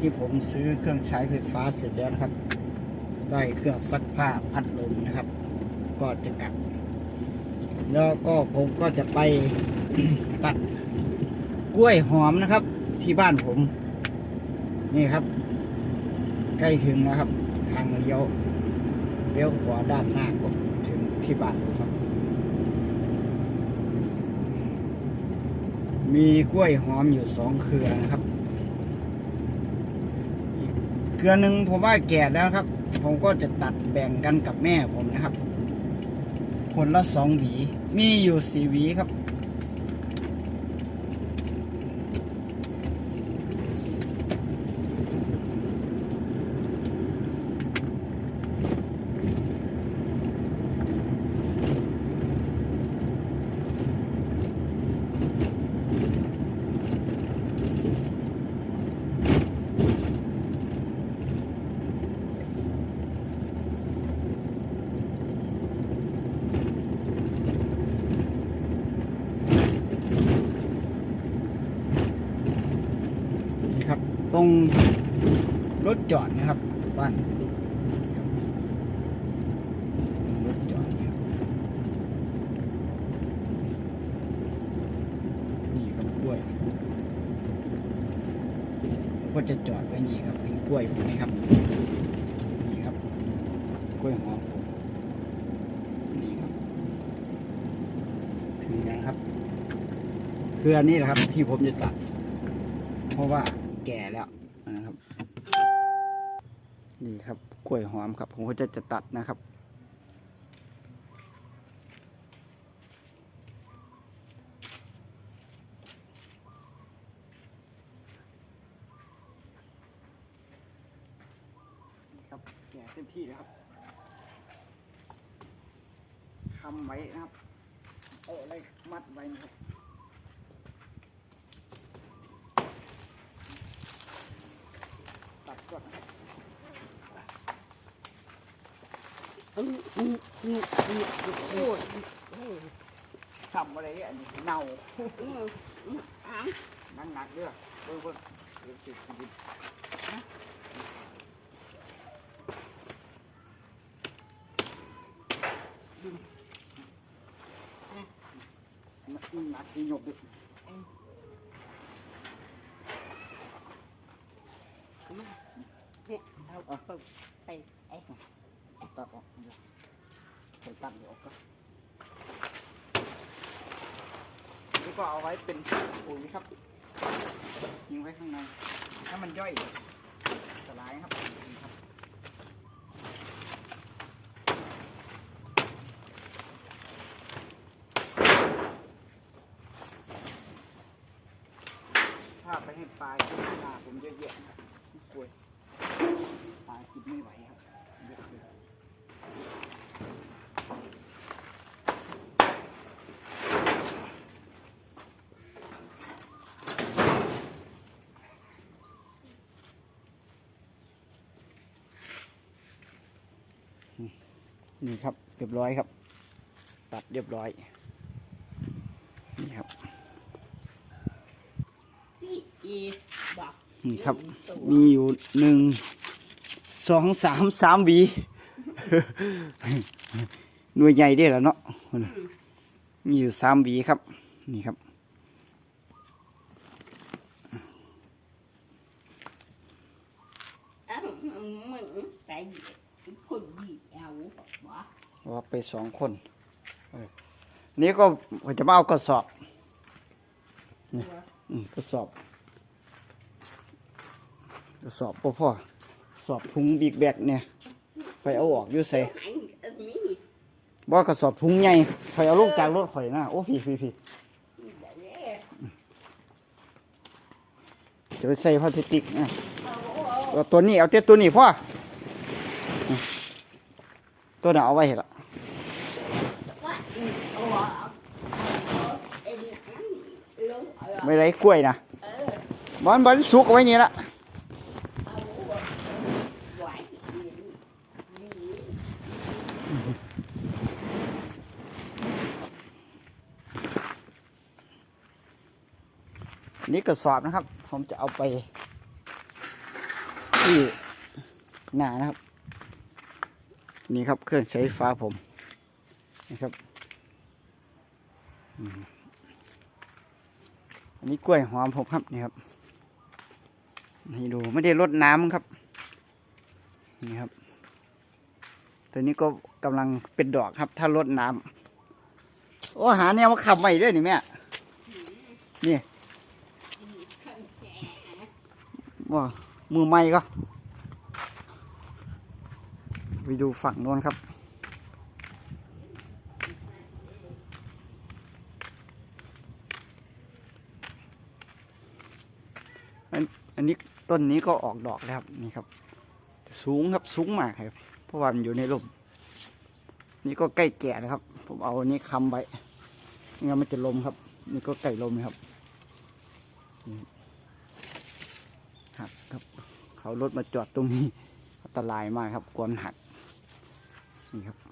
ที่ผมซื้อเครื่องใช้ไฟฟ้าเสร็จแล้วนะครับ ได้เครื่องซักผ้าพัดลมนะครับ ก็จะกลับ แล้วก็ผมก็จะไปตัดกล้วยหอมนะครับ ที่บ้านผม นี่ครับ ใกล้ถึงแล้วครับ ทางเลี้ยวเลี้ยวขวาด้านหน้าก็ถึงที่บ้านผมครับ มีกล้วยหอมอยู่สองเครือนะครับ เกลือหนึ่งผมว่าแก่แล้วครับ ผมก็จะตัดแบ่งกันกับแม่ผมนะครับ คนละสองหวี มีอยู่สี่หวีครับ นี่ค รงรถจอดนะครับบ้านนี่ครับตรงรถจอดนะครับนี่ครับกล้วย ก็จะจอดไว้นี่ครับเป็นกล้วยผมนะครับนี่ครับกล้วยหอมผมนี่ครับถึงยังครับ คืออันนี้แหละครับที่ผมจะตัด เพราะว่า แก่แล้วนะครับนี่ครับกล้วยหอมครับ ผมก็จะจะตัดนะครับ ครับแก่เต็มที่แล้วครับคำไว้นะครับ เอาอะไรมัดไว้นะครับ ตัดก่อนนะครับโอ้ย ทำอะไรเนี่ยอันนี้เน่านั่งหนักเด้อเบิ่งเบิ่งเดี๋ยวสิกินนะดึงมันหนักที่หยกดิ เนี่ยเอาไปไอ้ตัดออกใส่ตั้งเดี๋ยวออกก็นี่ก็เอาไว้เป็นปุ๋ยครับยิงไว้ข้างใน ถ้ามันย่อยสลายครับครับถ้าไปให้ปลายหน้าผมเยอะๆนะครับป่วยปลายกินไม่ไหวครับเยอะเลย นี่ครับเรียบร้อยครับ ตัดเรียบร้อย นี่ครับที่อีบอกนี่ครับ มีอยู่หนึ่งสองสามสามหวีหน่วยใหญ่เด้แล้วเนาะมีอยู่สามหวีครับ นี่ครับเอ้ามึงไปคนดีเออกว่าไปสองคน นี่ก็จะมาเอากระสอบนี่กระสอบกระสอบพ่อพ่อสอบพุงบิ๊กแบกเนี่ยไปเอาออกอยู่ใส่บ่กระสอบพุงใหญ่คอยเอาลูกจากรถข่อยนะโอ้พี่พี่พี่เดี๋ยวเนี่ยจะไปใส่พลาสติกนะเอาเอาเอาตัวนี้เอาเต้ตัวนี้พ่อ ตัวน่ะเอาไว้เอาเอาเอาเอ็นหนังลงเอไม่ไรกล้วยนะเออมันมันสุกเอาไว้นี่ละนี่กระสอบนะครับ ผมจะเอาไปที่หน้านะครับ นี่ครับเครื่องใช้ไฟฟ้าผมนะครับอืมอันนี้กล้วยหอมผมครับนี่ครับให้ดูไม่ได้รดน้ำครับ นี่ครับ ตัวนี้ก็กำลังเป็นดอกครับ ถ้ารดน้ำโอ้หาแนวมาขับใหม่ด้วยนี่แม่นี่ว่ามือใหม่ก็ ไปดูฝั่งโน้นครับ อันนี้ต้นนี้ก็ออกดอกแล้วครับนี่ครับ สูงครับสูงมากครับ เพราะว่ามันอยู่ในร่มนี่ก็ใกล้แก่แล้วครับ ผมเอาอันนี้ค้ำไว่งั้นมันจะลมครับ นี่ก็ใกล้ลมนะครับหักครับ เขารถมาจอดตรงนี้อันตรายมากครับกวนหัก นี่ครับ